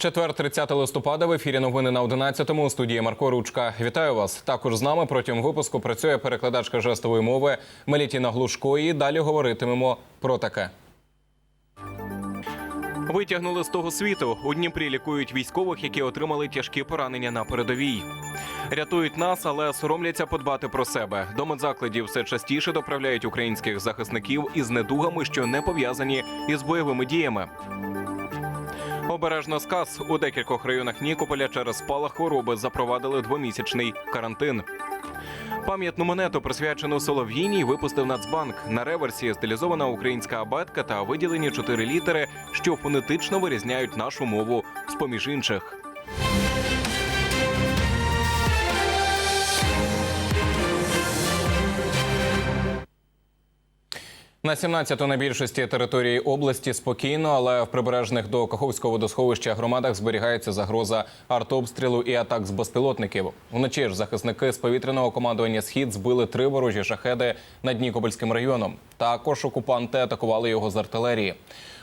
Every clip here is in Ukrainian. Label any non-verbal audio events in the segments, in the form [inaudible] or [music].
Четвер, 30 листопада в ефірі новини на 11-му у студії Марко Ручка. Вітаю вас. Також з нами протягом випуску працює перекладачка жестової мови Мелітіна Глушко. І далі говоритимемо про таке. Витягнули з того світу. У Дніпрі лікують військових, які отримали тяжкі поранення на передовій. Рятують нас, але соромляться подбати про себе. До медзакладів все частіше доправляють українських захисників із недугами, що не пов'язані із бойовими діями. Обережно сказ у декількох районах Нікополя через спалах хвороби запровадили двомісячний карантин. Пам'ятну монету, присвячену Солов'їній, випустив Нацбанк. На реверсі стилізована українська абетка та виділені чотири літери, що фонетично вирізняють нашу мову з поміж інших. На 17-ту на більшості території області спокійно, але в прибережних до Каховського водосховища громадах зберігається загроза артобстрілу і атак з безпілотників. Вночі ж захисники з повітряного командування Схід збили три ворожі шахеди над Нікопольським районом. Також окупанти атакували його з артилерії.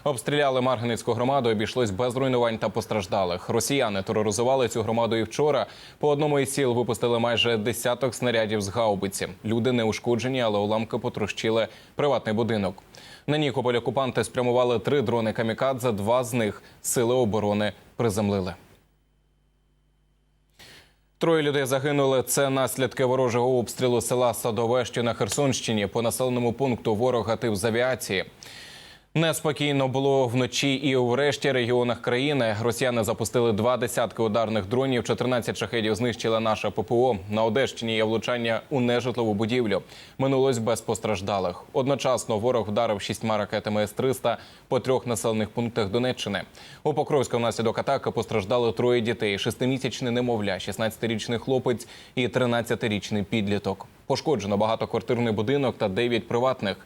Обстріляли Марганицьку громаду, обійшлось без руйнувань та постраждалих. Росіяни тероризували цю громаду і вчора. По одному із сіл випустили майже десяток снарядів з гаубиці. Люди не ушкоджені, але уламки потрощили приватний будинок. На Нікополь окупанти спрямували три дрони камікадзе. Два з них сили оборони приземлили. Троє людей загинули. Це наслідки ворожого обстрілу села Садове, що на Херсонщині. По населеному пункту ворог гатив з авіації. Неспокійно було вночі і у решті регіонах країни. Росіяни запустили два десятки ударних дронів. 14 шахедів знищила наша ППО. На Одещині є влучання у нежитлову будівлю. Минулось без постраждалих. Одночасно ворог вдарив шістьма ракетами С-300 по трьох населених пунктах Донеччини. У Покровську внаслідок атаки постраждали троє дітей: шестимісячне немовля, 16-річний хлопець і 13-річний підліток. Пошкоджено багатоквартирний будинок та 9 приватних.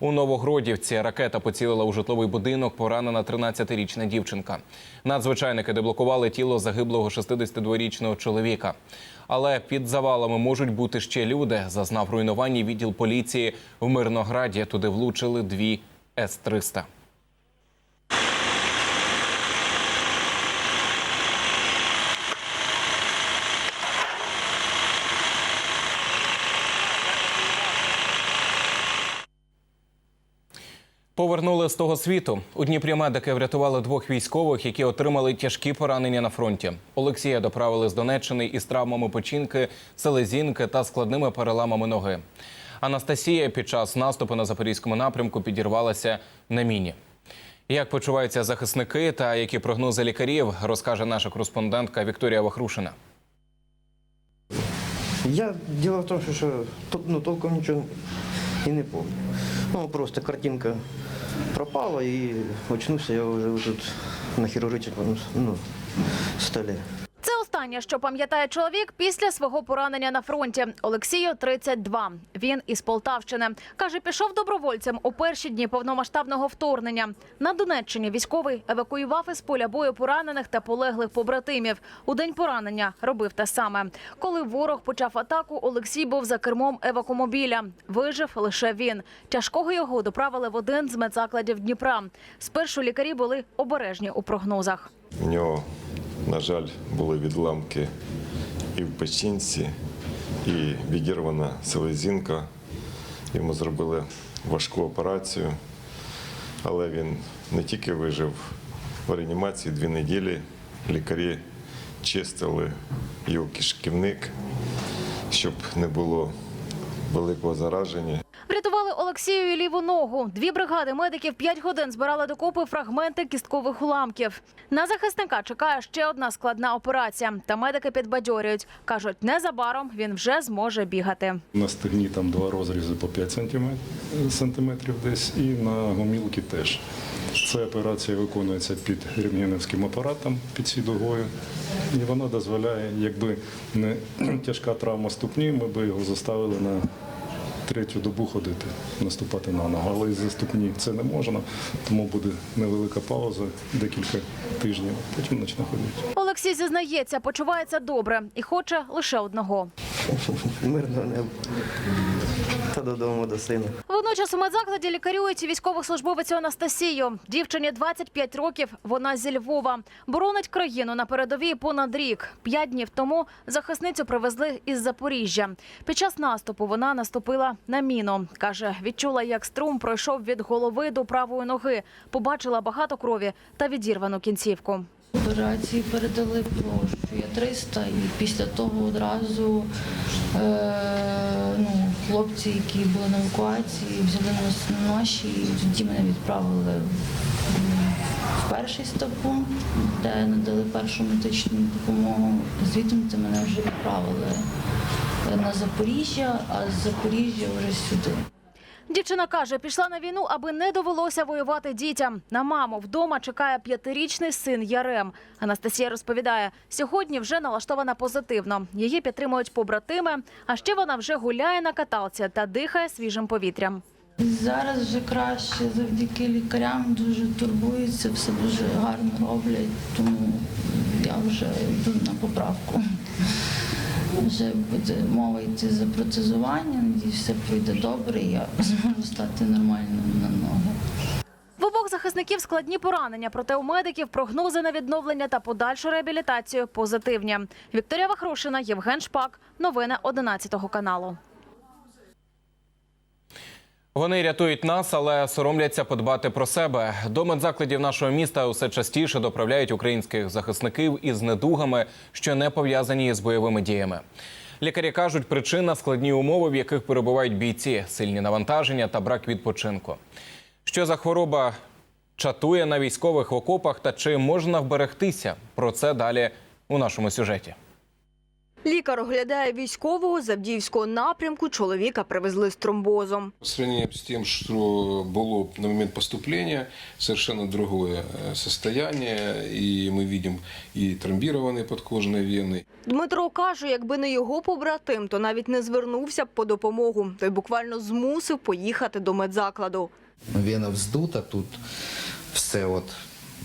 У Новогродівці ракета поцілила у житловий будинок. Поранена 13-річна дівчинка. Надзвичайники деблокували тіло загиблого 62-річного чоловіка. Але під завалами можуть бути ще люди. Зазнав руйнування відділ поліції в Мирнограді. Туди влучили дві С-300. Повернули з того світу. У Дніпрі медики врятували двох військових, які отримали тяжкі поранення на фронті. Олексія доправили з Донеччини із травмами печінки, селезінки та складними переламами ноги. Анастасія під час наступу на запорізькому напрямку підірвалася на міні. Як почуваються захисники та які прогнози лікарів, розкаже наша кореспондентка Вікторія Вахрушина. Я дело в том, что, что тут, ну, толком ничего и не помню. Ну, просто картинка пропала, и очнувся я уже тут на хірургічному ну, столе. Останнє, що пам'ятає чоловік після свого поранення на фронті. Олексію 32. Він із Полтавщини. Каже, пішов добровольцем у перші дні повномасштабного вторгнення. На Донеччині військовий евакуював із поля бою поранених та полеглих побратимів. У день поранення робив те саме. Коли ворог почав атаку, Олексій був за кермом евакомобіля. Вижив лише він. Тяжкого його доправили в один з медзакладів Дніпра. Спершу лікарі були обережні у прогнозах. В нього, на жаль, були відламки і в печінці, і відірвана селезінка. Йому зробили важку операцію, але він не тільки вижив в реанімації дві неділі. Лікарі чистили його кишківник, щоб не було великого зараження. Врятували Олексію і ліву ногу. Дві бригади медиків п'ять годин збирали докупи фрагменти кісткових уламків. На захисника чекає ще одна складна операція. Та медики підбадьорюють. Кажуть, незабаром він вже зможе бігати. На стегні там два розрізи по 5 сантиметрів, десь, і на гомілки теж. Ця операція виконується під рентгенівським апаратом під сідогою. І вона дозволяє, якби не [clears throat] тяжка травма ступні, ми б його заставили на третю добу ходити, наступати на ногу. Але із заступні це не можна, тому буде невелика пауза, декілька тижнів, потім почне ходити. Олексій зізнається, почувається добре і хоче лише одного. Мирного неба. Та додому до сина. Водночас у медзакладі лікарюють військовослужбовицю Анастасію. Дівчині 25 років. Вона зі Львова. Боронить країну на передовій понад рік. П'ять днів тому захисницю привезли із Запоріжжя. Під час наступу вона наступила на міну. каже, відчула, як струм пройшов від голови до правої ноги. Побачила багато крові та відірвану кінцівку. Операції передали площу я 300 і після того одразу е, ну, хлопці, які були на евакуації, взяли нас на ноші і тоді мене відправили в перший стопу, де надали першу медичну допомогу. Звідти мене вже відправили на Запоріжжя, а з Запоріжжя вже сюди. Дівчина каже, пішла на війну, аби не довелося воювати дітям. На маму вдома чекає п'ятирічний син Ярем. Анастасія розповідає, сьогодні вже налаштована позитивно. Її підтримують побратими, а ще вона вже гуляє на каталці та дихає свіжим повітрям. Зараз вже краще завдяки лікарям дуже турбуються, все дуже гарно роблять, тому я вже йду на поправку. Вже буде мова йти за протезування, надіюсь, все пройде добре, і я зможу стати нормальним на ноги. В обох захисників складні поранення, проте у медиків прогнози на відновлення та подальшу реабілітацію позитивні. Вікторія Вахрушина, Євген Шпак. Новини 11 каналу. Вони рятують нас, але соромляться подбати про себе. До медзакладів нашого міста усе частіше доправляють українських захисників із недугами, що не пов'язані з бойовими діями. Лікарі кажуть, причина складні умови, в яких перебувають бійці, сильні навантаження та брак відпочинку. Що за хвороба чатує на військових окопах та чи можна вберегтися? Про це далі у нашому сюжеті. Лікар оглядає військового з Авдіївського напрямку. Чоловіка привезли з тромбозом. По сравнению с тем, что было на момент поступления, совершенно другое э, состояние. И мы видим и тромбированные подкожные вены, Дмитро каже, якби не його побратим, то навіть не звернувся б по допомогу. Той буквально змусив поїхати до медзакладу. Вена вздута, тут все от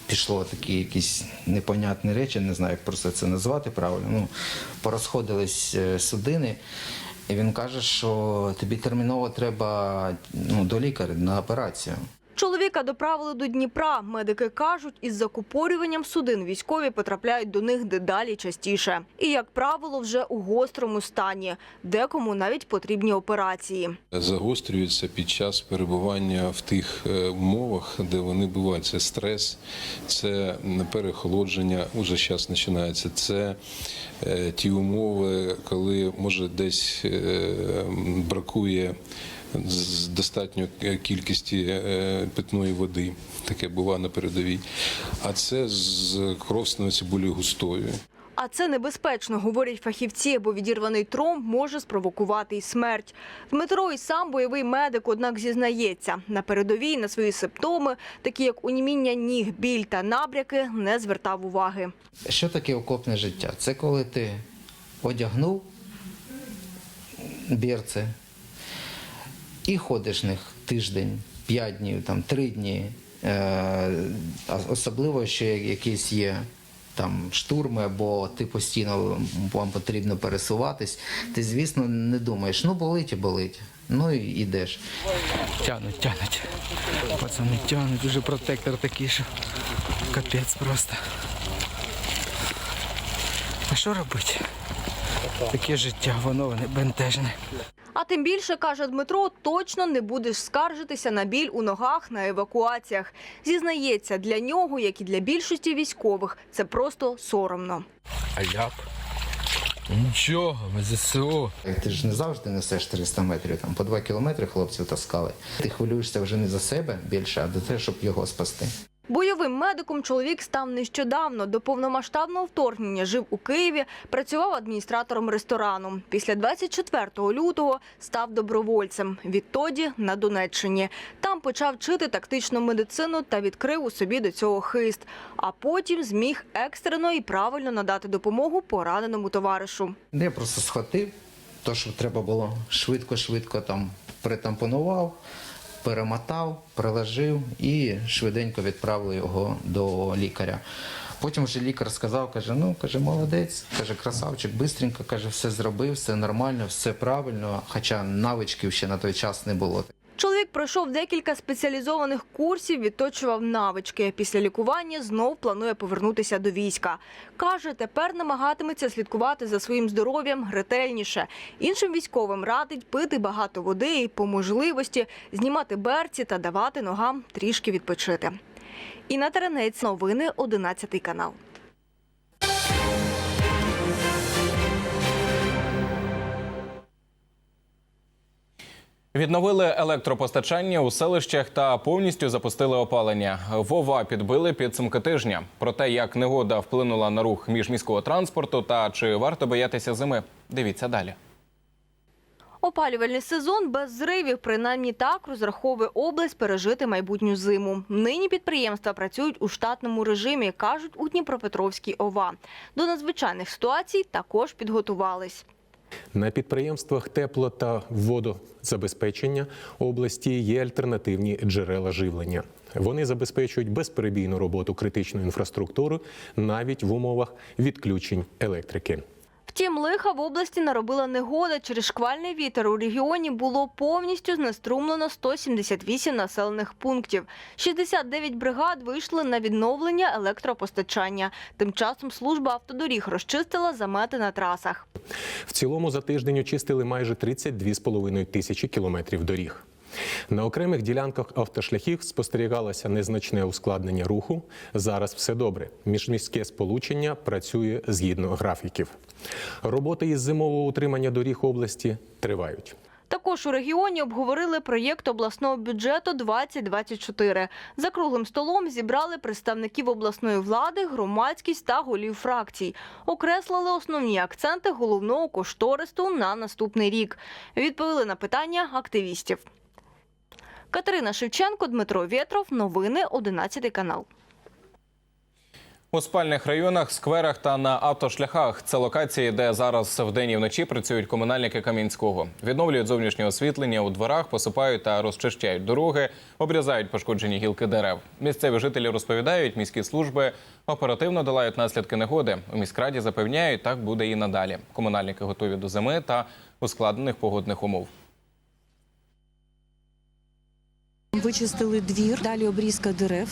пішло такі якісь непонятні речі, не знаю, як просто це назвати правильно. Ну, порозходились е, судини. І він каже, що тобі терміново треба ну, до лікаря на операцію. Чоловіка доправили до Дніпра. Медики кажуть, із закупорюванням судин військові потрапляють до них дедалі частіше. І, як правило, вже у гострому стані. Декому навіть потрібні операції. загострюються під час перебування в тих е, умовах, де вони бувають. Це стрес, це перехолодження, уже зараз починається. Це е, ті умови, коли може десь е, бракує з достатньо кількості е, питної води. Таке буває на передовій. А це з кров становиться більш густою. А це небезпечно, говорять фахівці, бо відірваний тромб може спровокувати й смерть. Дмитро і сам бойовий медик, однак зізнається, на передовій на свої симптоми, такі як уніміння ніг, біль та набряки, не звертав уваги. Що таке окопне життя? Це коли ти одягнув бірце і ходиш в них тиждень, п'ять днів, там, три дні. Е, особливо, що якісь є там штурми, або ти постійно вам потрібно пересуватись. Ти, звісно, не думаєш, ну болить і болить. Ну і йдеш. Тянуть, тянуть. Пацани тянуть, уже протектор такий, що капець просто. А що робити? Таке життя, воно не бентежне. А тим більше, каже Дмитро, точно не будеш скаржитися на біль у ногах на евакуаціях. Зізнається, для нього, як і для більшості військових, це просто соромно. А я б? Нічого, ми ЗСУ. Ти ж не завжди несеш 300 метрів, там по 2 кілометри хлопців таскали. Ти хвилюєшся вже не за себе більше, а за те, щоб його спасти. Бойовим медиком чоловік став нещодавно. До повномасштабного вторгнення жив у Києві, працював адміністратором ресторану. Після 24 лютого став добровольцем. Відтоді на Донеччині. Там почав вчити тактичну медицину та відкрив у собі до цього хист. А потім зміг екстрено і правильно надати допомогу пораненому товаришу. Я просто схватив, то, що треба було швидко-швидко там притампонував, перемотав, приложив і швиденько відправили його до лікаря. Потім вже лікар сказав, каже, ну каже, молодець, каже, красавчик, бистренько, каже, все зробив, все нормально, все правильно, хоча навичків ще на той час не було. Чоловік пройшов декілька спеціалізованих курсів, відточував навички. Після лікування знов планує повернутися до війська. Каже, тепер намагатиметься слідкувати за своїм здоров'ям ретельніше. Іншим військовим радить пити багато води і по можливості знімати берці та давати ногам трішки відпочити. Інна Теренець, новини 11 канал. Відновили електропостачання у селищах та повністю запустили опалення. Вова підбили підсумки тижня. Про те, як негода вплинула на рух міжміського транспорту та чи варто боятися зими. Дивіться далі. Опалювальний сезон без зривів, принаймні так розраховує область пережити майбутню зиму. Нині підприємства працюють у штатному режимі, кажуть у Дніпропетровській ОВА. До надзвичайних ситуацій також підготувались. На підприємствах тепло та водозабезпечення області є альтернативні джерела живлення. Вони забезпечують безперебійну роботу критичної інфраструктури навіть в умовах відключень електрики. Втім, лиха в області наробила негода. Через шквальний вітер у регіоні було повністю знеструмлено 178 населених пунктів. 69 бригад вийшли на відновлення електропостачання. Тим часом служба автодоріг розчистила замети на трасах. В цілому за тиждень очистили майже 32,5 тисячі кілометрів доріг. На окремих ділянках автошляхів спостерігалося незначне ускладнення руху. Зараз все добре. Міжміське сполучення працює згідно графіків. Роботи із зимового утримання доріг області тривають. Також у регіоні обговорили проєкт обласного бюджету 2024. За круглим столом зібрали представників обласної влади, громадськість та голів фракцій. Окреслили основні акценти головного кошторису на наступний рік. Відповіли на питання активістів. Катерина Шевченко, Дмитро Вєтров. Новини 11 канал. У спальних районах, скверах та на автошляхах це локації, де зараз вдень і вночі працюють комунальники Кам'янського. Відновлюють зовнішнє освітлення у дворах, посипають та розчищають дороги, обрізають пошкоджені гілки дерев. Місцеві жителі розповідають, міські служби оперативно долають наслідки негоди. У міськраді запевняють, так буде і надалі. Комунальники готові до зими та ускладнених погодних умов. Вичистили двір, далі обрізка дерев,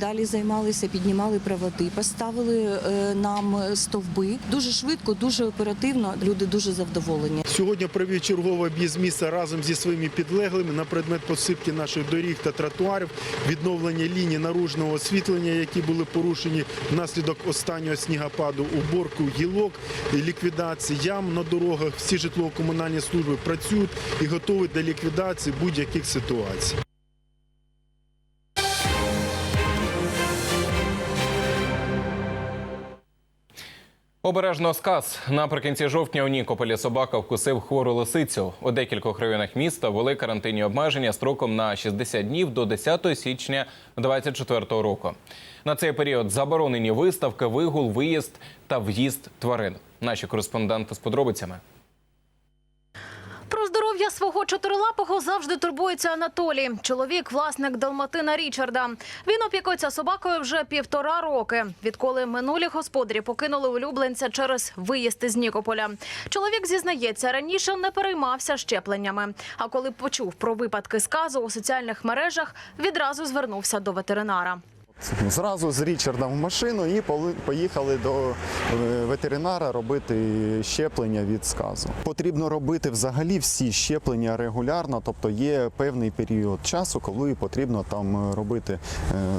далі займалися, піднімали проводи, поставили е, нам стовби. Дуже швидко, дуже оперативно. Люди дуже задоволені. Сьогодні провів черговий об'їзд міста разом зі своїми підлеглими на предмет посипки наших доріг та тротуарів, відновлення ліній наружного освітлення, які були порушені внаслідок останнього снігопаду, уборку гілок, ліквідації ям на дорогах. Всі житлово-комунальні служби працюють і готові до ліквідації будь-яких ситуацій. Обережно сказ наприкінці жовтня у Нікополі собака вкусив хвору лисицю. У декількох районах міста ввели карантинні обмеження строком на 60 днів до 10 січня 2024 року. На цей період заборонені виставки, вигул, виїзд та в'їзд тварин. Наші кореспонденти з подробицями. Здоров'я свого чотирилапого завжди турбується Анатолій. Чоловік, власник Далматина Річарда. Він опікується собакою вже півтора роки. Відколи минулі господарі покинули улюбленця через виїзд із Нікополя. Чоловік зізнається, раніше не переймався щепленнями. А коли почув про випадки сказу у соціальних мережах, відразу звернувся до ветеринара. Зразу з Річардом в машину і поїхали до е, ветеринара робити щеплення від сказу. Потрібно робити взагалі всі щеплення регулярно, тобто є певний період часу, коли потрібно там робити е,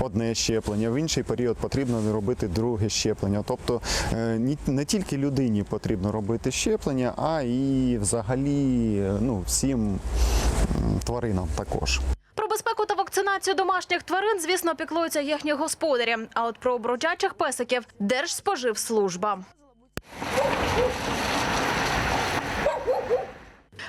одне щеплення, в інший період потрібно робити друге щеплення. Тобто е, не тільки людині потрібно робити щеплення, а і взагалі е, ну, всім тваринам також. Про безпеку та вакцинацію домашніх тварин, звісно, піклуються їхні господарі. А от про бродячих песиків Держспоживслужба.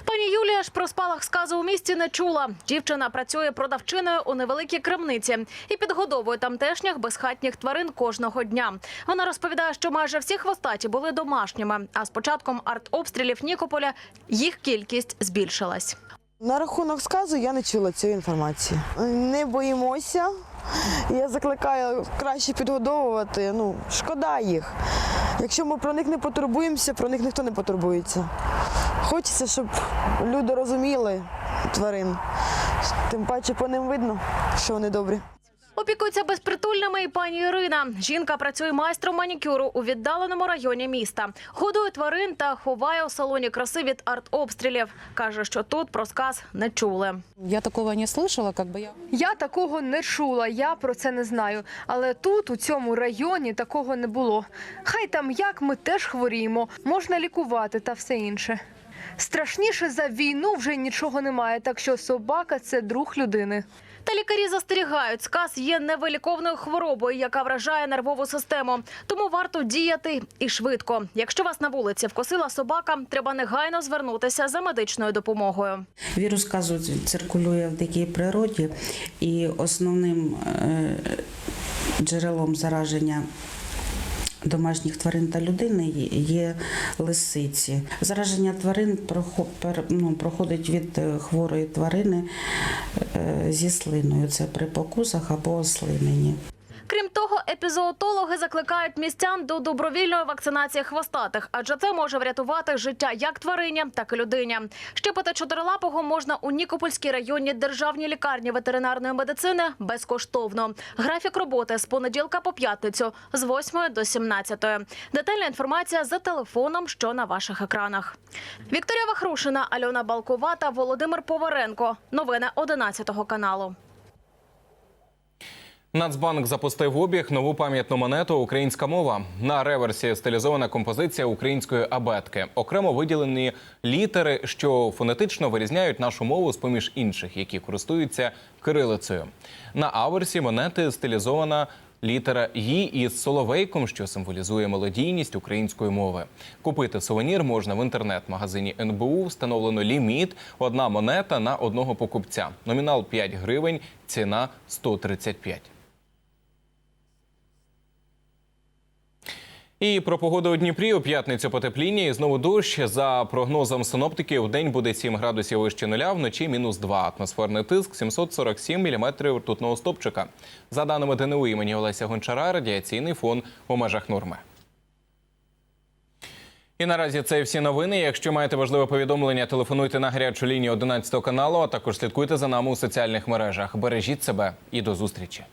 Пані Юлія ж про спалах сказу у місті не чула. Дівчина працює продавчиною у невеликій крамниці і підгодовує тамтешніх безхатніх тварин кожного дня. Вона розповідає, що майже всі хвостаті були домашніми. А з початком артобстрілів Нікополя їх кількість збільшилась. На рахунок сказу я не чула цієї інформації. Не боїмося, я закликаю краще підгодовувати. Ну, шкода їх. Якщо ми про них не потурбуємося, про них ніхто не потурбується. Хочеться, щоб люди розуміли тварин. Тим паче по ним видно, що вони добрі. Опікується безпритульними і пані Ірина. Жінка працює майстром манікюру у віддаленому районі міста. Годує тварин та ховає у салоні краси від артобстрілів. Каже, що тут про сказ не чули. Я такого не слышала, как бы я. Я такого не чула, я про це не знаю. Але тут, у цьому районі, такого не було. Хай там як ми теж хворіємо, можна лікувати та все інше. Страшніше за війну вже нічого немає, так що собака це друг людини. Та лікарі застерігають, сказ є невиліковною хворобою, яка вражає нервову систему. Тому варто діяти і швидко. Якщо вас на вулиці вкосила собака, треба негайно звернутися за медичною допомогою. Вірус казу циркулює в дикій природі, і основним е, джерелом зараження домашніх тварин та людини є лисиці. Зараження тварин ну, проходить від е, хворої тварини е, зі слиною. Це при покусах або ослиненні. Крім того, епізоотологи закликають містян до добровільної вакцинації хвостатих, адже це може врятувати життя як тварині, так і людині. Щепити чотирилапого можна у Нікопольській районній державній лікарні ветеринарної медицини безкоштовно. Графік роботи з понеділка по п'ятницю з 8 до 17. Детальна інформація за телефоном, що на ваших екранах. Вікторія Вахрушина, Альона Балкова та Володимир Поваренко. Новини 11 каналу. Нацбанк запустив обіг нову пам'ятну монету Українська мова. На реверсі стилізована композиція української абетки. Окремо виділені літери, що фонетично вирізняють нашу мову з поміж інших, які користуються кирилицею. На аверсі монети стилізована. Літера «Ї» із соловейком, що символізує мелодійність української мови. Купити сувенір можна в інтернет-магазині НБУ. Встановлено ліміт – одна монета на одного покупця. Номінал 5 гривень, ціна 135. І про погоду у Дніпрі у п'ятницю потепління і знову дощ. За прогнозом синоптиків, день буде 7 градусів вище нуля, вночі мінус 2. Атмосферний тиск 747 міліметрів ртутного стопчика. За даними ДНУ імені Олеся Гончара, радіаційний фон у межах норми. І наразі це всі новини. Якщо маєте важливе повідомлення, телефонуйте на гарячу лінію 11 каналу, а також слідкуйте за нами у соціальних мережах. Бережіть себе і до зустрічі.